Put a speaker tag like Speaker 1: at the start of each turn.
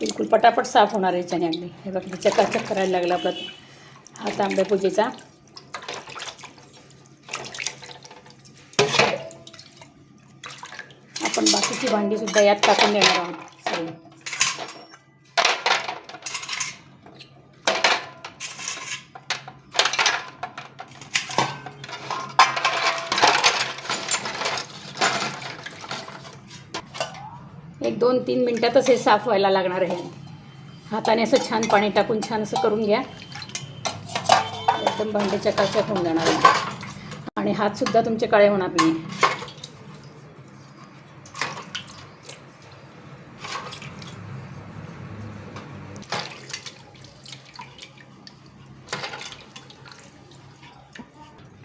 Speaker 1: बिलकुल पटापट साफ होणार आहे याच्याने अगदी. हे बघ चकाचक करायला लागला आपला हा तांब्या पूजेचा. आपण बाकीची भांडीसुद्धा यात टाकून देणार आहोत. सगळी. एक दोन तीन मिनटातच हे साफ व्हायला लागणार आहे. हाताने असं छान पाणी टाकून छान असं करून घ्या. एकदम भांडे चकाचक होऊन जाणार आणि हातसुद्धा तुमचे काळे होणार नाही.